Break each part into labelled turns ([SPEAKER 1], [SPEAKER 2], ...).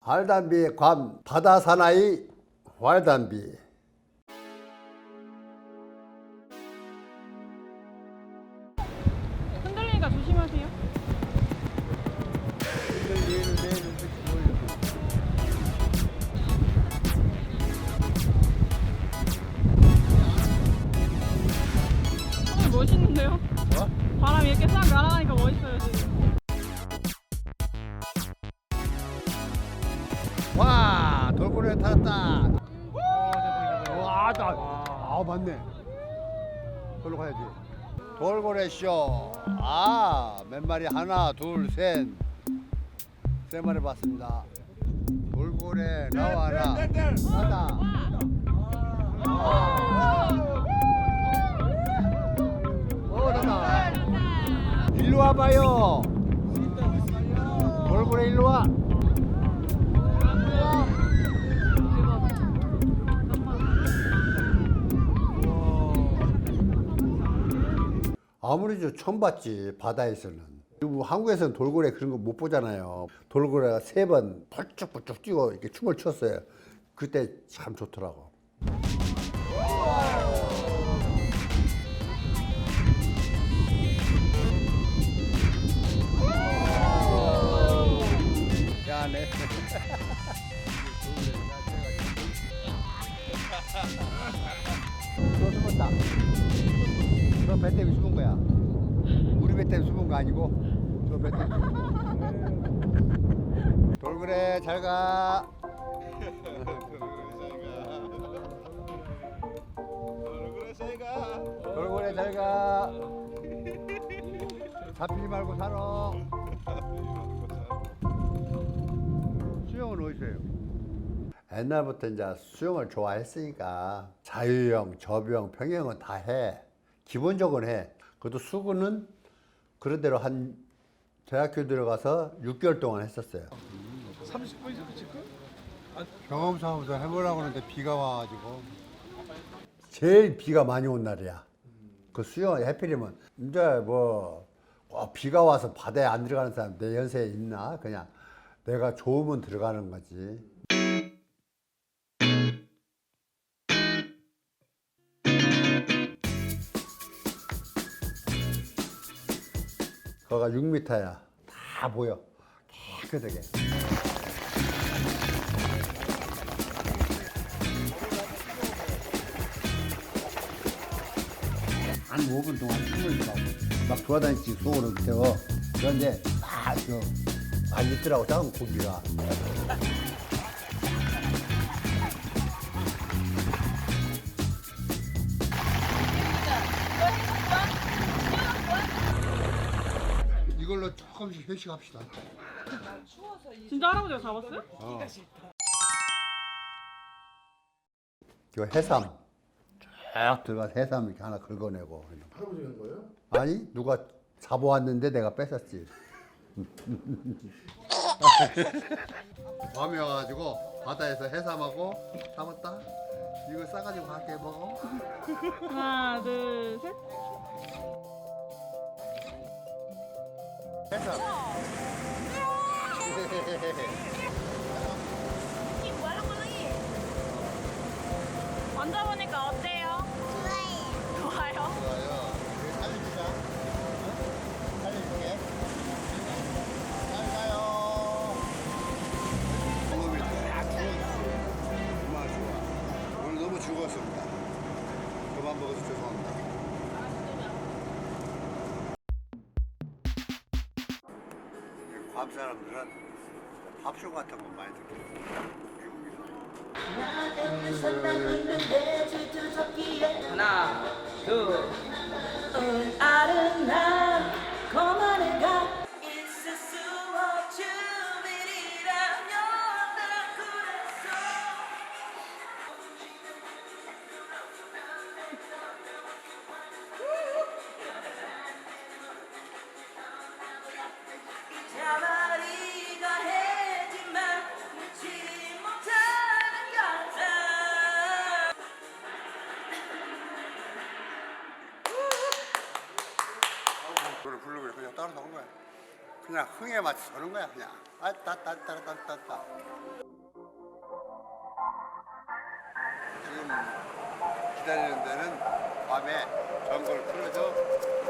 [SPEAKER 1] 활담비 괌 바다 사나이 활담비
[SPEAKER 2] 흔들리니까 조심하세요. 날아가니까 멋있어요 지금.
[SPEAKER 1] 와 돌고래 타았다. 와 나 아 맞네. 걸로 가야지. 돌고래 쇼 아 몇 마리? 하나 둘 셋 세 마리 봤습니다. 돌고래 나와라. 하나 와봐요. 돌고래 일로 와. 아무리 저 처음 봤지 바다에서는. 그리고 한국에서는 돌고래 그런 거 못 보잖아요. 돌고래가 세번 펄쭉펄쭉 뛰고 이렇게 춤을 췄어요. 그때 참 좋더라고 숨었다 저 배 때문에 숨은 거야. 우리 배 때문에 숨은 거 아니고 저 배 때문에 숨은 거야. 돌그래 잘 가. 돌고래 잘 가. 잡히지 말고 살아. 수영은 어디서 해요? 옛날부터 이제 수영을 좋아했으니까 자유형, 접영, 평영은 다 해. 기본적으로 해. 그것도 수구는 그런대로 한 대학교 들어가서 6개월 동안 했었어요.
[SPEAKER 3] 30분이서 그칠걸?
[SPEAKER 1] 경험 사무소 해보려고 하는데 비가 와가지고 제일 비가 많이 온 날이야. 그 수영 해필이면 이제 뭐꼭 비가 와서 바다에 안 들어가는 사람 내 연세에 있나? 그냥 내가 좋으면 들어가는 거지. 거가 6m야. 다 보여. 깨끗하게. 한 5분 동안 춤을 추고 막 돌아다니지 속으로 태워. 그런데 막그 많이 있더라고 작은 고기가. 이걸로 조금씩 회식합시다.
[SPEAKER 2] 진짜 할아버지가 잡았어요?
[SPEAKER 1] 저 해삼 쫙 들어가 해삼 이렇게 하나 긁어내고.
[SPEAKER 3] 할아버지가 한 거예요?
[SPEAKER 1] 아니 누가 잡아왔는데 내가 뺏었지. 밤에 와가지고 바다에서 해삼하고 잡았다. 이거 싸가지고 갈게 먹어.
[SPEAKER 2] 하나 둘 셋.
[SPEAKER 1] 해삼.
[SPEAKER 2] 만져보니까 어때
[SPEAKER 1] 괌 사람들은 팝쇼 같은 거 많이 듣거든요.
[SPEAKER 4] 하나, 둘,
[SPEAKER 5] 거
[SPEAKER 1] 그냥 흥에 맞춰 서는 거야 그냥. 아따따따따따따. 지금 기다리는 데는 밤에 전골 풀어줘.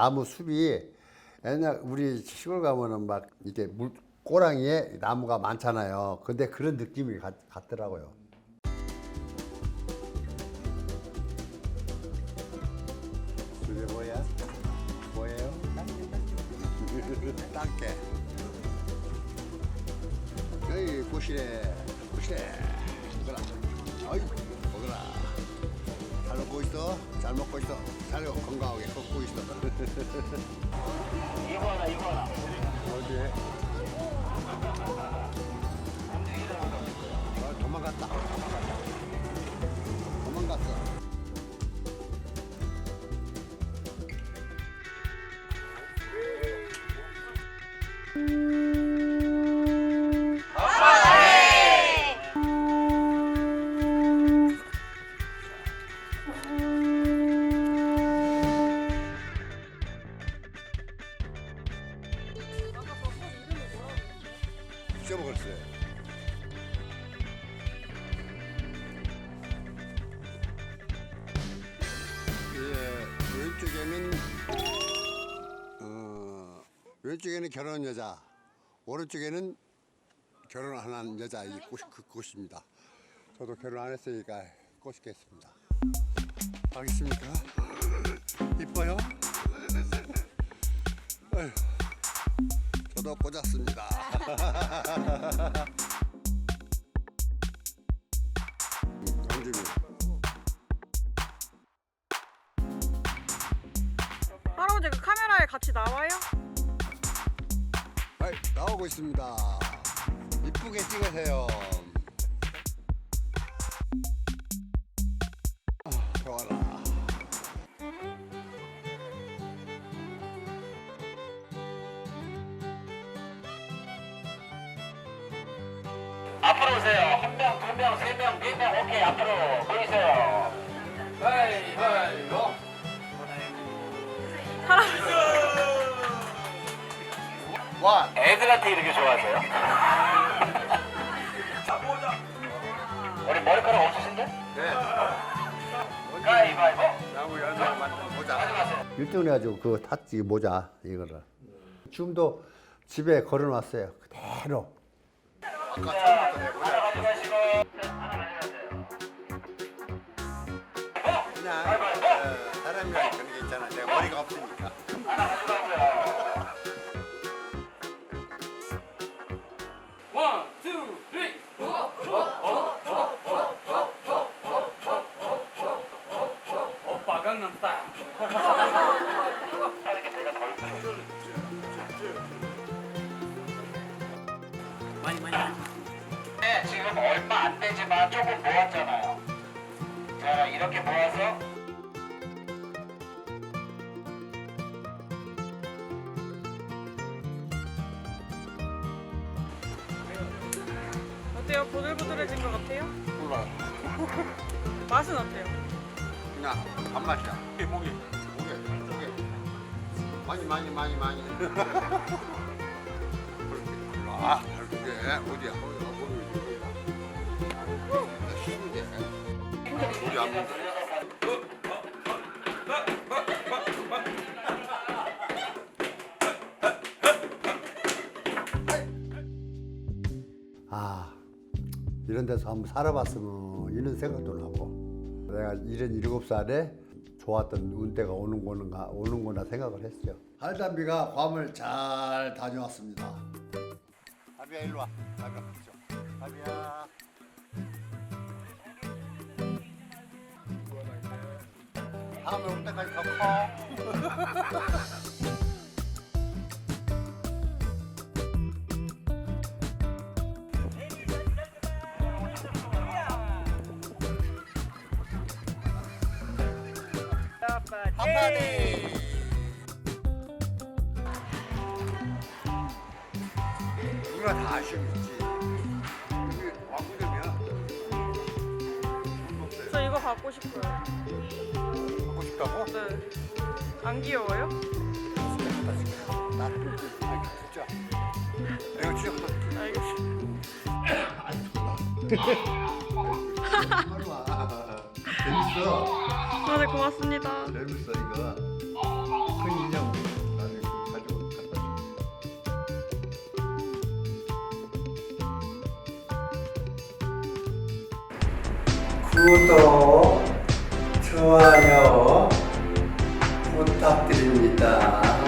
[SPEAKER 6] 나무 숲이 옛날 우리 시골 가면은 막 이게 물 꼬랑이에 나무가 많잖아요. 근데 그런 느낌이 같, 같더라고요.
[SPEAKER 1] 그게 뭐야? 뭐예요? 땅게. 여기 꽃이래. 꽃이래. 먹어라. 어이, 먹어라. 잘 먹고 있어. 잘 먹고 있어. 잘 건강하게 걷고 있어. 이거나 이거나. 어디? 어, 도망갔다. 도망갔어. 왼쪽에는 결혼한 여자, 오른쪽에는 결혼 안 한 여자 이 꽃이 그 꽃입니다. 저도 결혼 안 했으니까 꼬시겠습니다. 알겠습니까? 이뻐요? 아휴, 저도 꽂았습니다. 강주민.
[SPEAKER 2] 할아버지 그 카메라에 같이 나와요?
[SPEAKER 1] 나오고 있습니다. 이쁘게 찍으세요. 아, 좋아라.
[SPEAKER 7] 앞으로 오세요. 한 명, 두 명, 세 명, 네 명, 오케이. 앞으로 보이세요. 가위바위보.
[SPEAKER 1] 와,
[SPEAKER 7] 애들한테 이렇게 좋아하세요? 우리 머리카락 없으신데?
[SPEAKER 1] 네.
[SPEAKER 7] 가위바위보.
[SPEAKER 1] 나무 연습 만든 모자.
[SPEAKER 6] 1등 해가지고 그 탔지 모자 이거를. 지금도 집에 걸어놨어요. 그대로.
[SPEAKER 1] 아까 처음부터 내 모자.
[SPEAKER 7] 강남 스타일. 네, 지금 얼마 안 되지만 조금 모았잖아요. 자, 이렇게 모아서
[SPEAKER 2] 어때요? 보들보들해진 것 같아요?
[SPEAKER 1] 몰라.
[SPEAKER 2] 맛은 어때요?
[SPEAKER 1] 그냥 밥맛이야. 목이 목이 목이 많이 많이 많이 많이. 아, 그게 어디야? 쉬운데. 우리 안 먹어.
[SPEAKER 6] 아 이런 데서 한번 살아봤으면 이런 생각도 나고 내가 이런 일곱 살에 좋았던 운때가 오는구나 오는구나 생각을 했죠. 할담비가 괌을 잘 다녀왔습니다.
[SPEAKER 1] 아비야 일로 와. 아비야. 아비야. 다음에 올 때까지 더 커.
[SPEAKER 2] 네.
[SPEAKER 1] 누구나 다 아쉬움 있지. 이게 와꾸점이야.
[SPEAKER 2] 저 이거 갖고 싶어요.
[SPEAKER 1] 갖고 싶다고?
[SPEAKER 2] 네. 안 귀여워요?
[SPEAKER 1] 나, 아, 진짜. 내가 진짜 갖다 줄게.
[SPEAKER 2] 알겠어요.
[SPEAKER 1] 하루 와. 재밌어.
[SPEAKER 2] 아, 네, 고맙습니다.
[SPEAKER 1] 이거. 큰 인형 나중에 그거 가지고 갖다 줄게.
[SPEAKER 8] 구독, 좋아요 부탁드립니다.